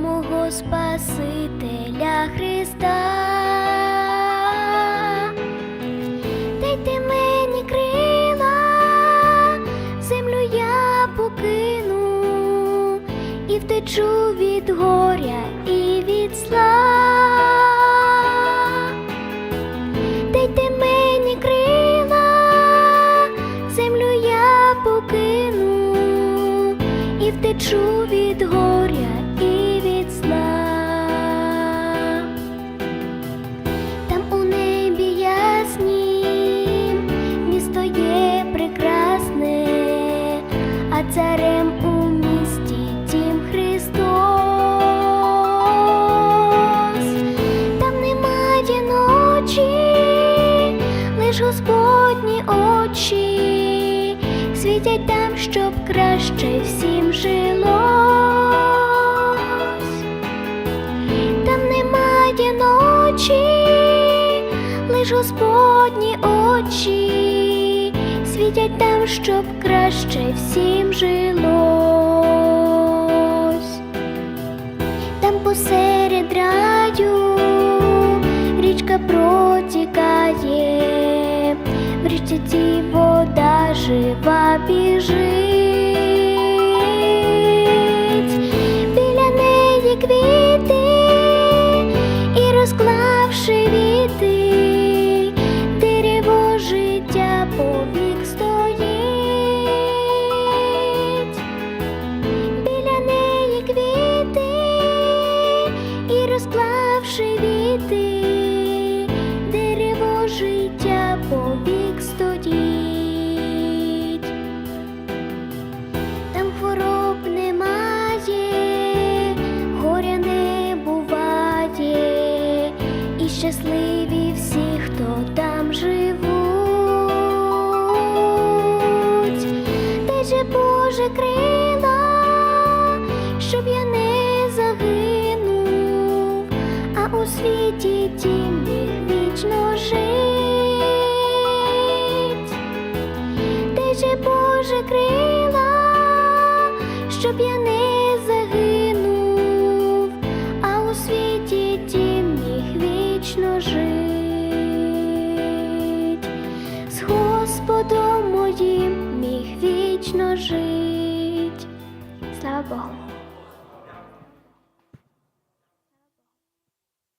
мого Спасителя Христа. Дайте мені крила, землю я покину і втечу від горя лиш Господні очі світять там, щоб краще всім жилось. Там немає ночі, лиш Господні очі світять там, щоб краще всім жилось. Там посеред раю річка протікає, річці вода жива біжить, щасливі всі, хто там живуть. Дай же Боже крила, щоб я не загинув, а у світі тім міг вічно жить. Дай же Боже крила, щоб я не Моїм міг вічно жить. Слава Богу.